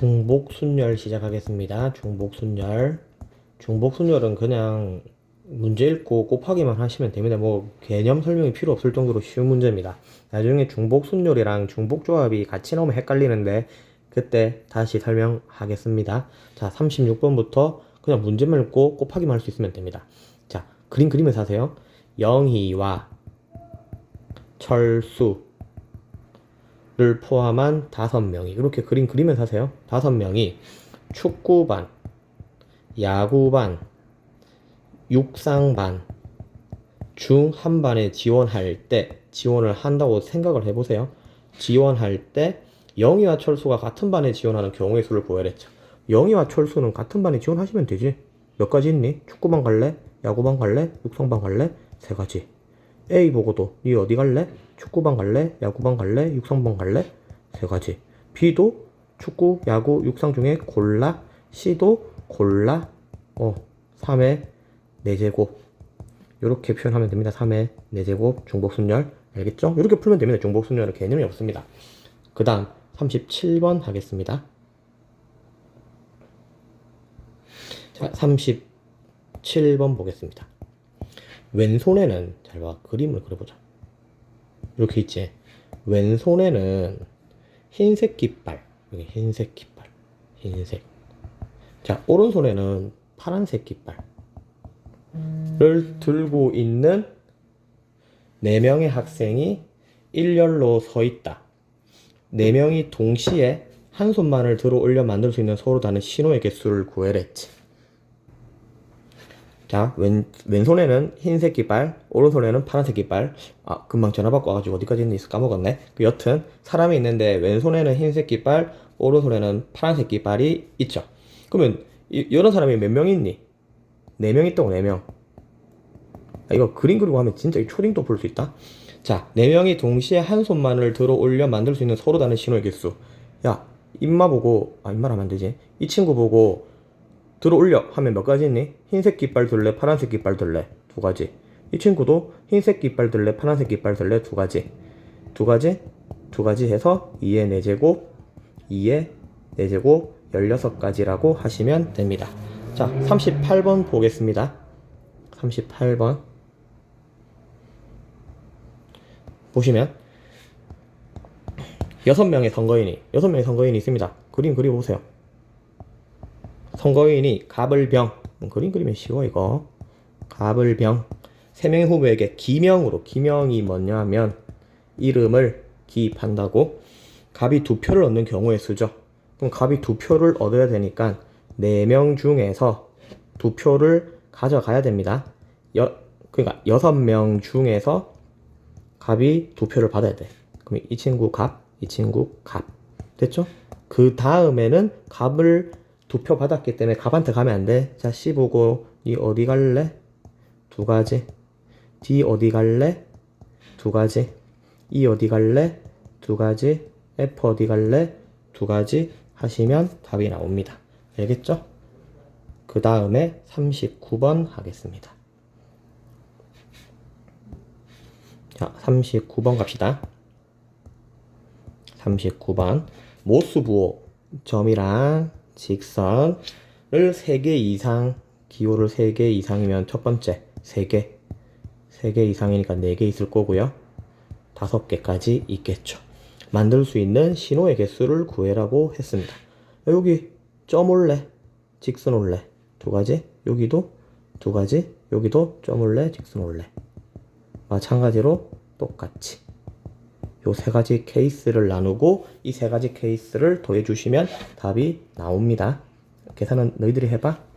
중복순열 시작하겠습니다. 중복순열. 중복순열은 그냥 문제 읽고 곱하기만 하시면 됩니다. 뭐 개념 설명이 필요 없을 정도로 쉬운 문제입니다. 나중에 중복순열이랑 중복조합이 같이 나오면 헷갈리는데 그때 다시 설명하겠습니다. 자, 36번부터 그냥 문제만 읽고 곱하기만 할 수 있으면 됩니다. 자, 그림 그리면서 하세요. 영희와 철수 를 포함한 다섯 명이 이렇게 그림 그리면서 하세요. 다섯 명이 축구반, 야구반, 육상반 중 한 반에 지원할 때 지원을 한다고 생각을 해보세요. 지원할 때 영희와 철수가 같은 반에 지원하는 경우의 수를 보여랬죠. 영희와 철수는 같은 반에 지원하시면 되지. 몇 가지 있니? 축구반 갈래? 야구반 갈래? 육상반 갈래? 세 가지. A 보고도 니 어디 갈래? 축구반 갈래? 야구반 갈래? 육상반 갈래? 세 가지. B도 축구, 야구, 육상 중에 골라. C도 골라. 어, 3의 4제곱. 이렇게 표현하면 됩니다. 3의 4제곱 중복순열. 알겠죠? 이렇게 풀면 됩니다. 중복순열은 개념이 없습니다. 그 다음 37번 하겠습니다. 자, 37번 보겠습니다. 왼손에는 잘 봐. 그림을 그려보자. 이렇게 있지. 왼손에는 흰색 깃발. 여기 흰색 깃발. 흰색. 자, 오른손에는 파란색 깃발을 들고 있는 네 명의 학생이 일렬로 서 있다. 네 명이 동시에 한 손만을 들어 올려 만들 수 있는 서로 다른 신호의 개수를 구해랬지. 자, 왼, 왼손에는 흰색 깃발, 오른손에는 파란색 깃발. 아, 금방 전화 받고 와가지고 어디까지 있는지 까먹었네. 그 여튼, 사람이 있는데 왼손에는 흰색 깃발, 오른손에는 파란색 깃발이 있죠. 그러면, 이, 이런 사람이 몇 명 있니? 네 명 있다고, 네 명. 아, 이거 그림 그리고 하면 진짜 이 초딩도 볼 수 있다. 자, 네 명이 동시에 한 손만을 들어 올려 만들 수 있는 서로 다른 신호의 개수. 야, 입마 보고, 아, 입마라면 안 되지. 이 친구 보고, 들어 올려 하면 몇 가지 있니? 흰색 깃발 둘래, 파란색 깃발 둘래 두 가지. 이 친구도 흰색 깃발 둘래, 파란색 깃발 둘래 두 가지. 두 가지, 두 가지 해서 2의 4제곱, 2의 4제곱 16가지라고 하시면 됩니다. 자, 38번 보겠습니다. 38번. 보시면 여섯 명의 선거인이 여섯 명의 선거인이 있습니다. 그림 그려보세요. 선거인이 갑을병. 음, 그림 그리면 쉬워 이거? 갑을병. 세 명의 후보에게 기명으로 기명이 뭐냐면 이름을 기입한다고? 갑이 두 표를 얻는 경우의 수죠. 그럼 갑이 두 표를 얻어야 되니까 네 명 중에서 두 표를 가져가야 됩니다. 여, 그러니까 여섯 명 중에서 갑이 두 표를 받아야 돼. 그럼 이 친구 갑, 이 친구 갑. 됐죠? 그 다음에는 갑을 두 표 받았기 때문에 갑한테 가면 안 돼. 자, C 보고 이 어디 갈래? 두 가지. D 어디 갈래? 두 가지. E 어디 갈래? 두 가지. F 어디 갈래? 두 가지 하시면 답이 나옵니다. 알겠죠? 그 다음에 39번 하겠습니다. 자, 39번 갑시다. 39번. 모수부호 점이랑 직선을 3개 이상, 기호를 3개 이상이면 첫 번째 3개, 3개 이상이니까 4개 있을 거고요. 5개까지 있겠죠. 만들 수 있는 신호의 개수를 구해라고 했습니다. 여기 점 올래, 직선 올래 두 가지, 여기도 두 가지, 여기도 점 올래, 직선 올래 마찬가지로 똑같이 요 세 가지 케이스를 나누고 이 세 가지 케이스를 더해 주시면 답이 나옵니다. 계산은 너희들이 해봐.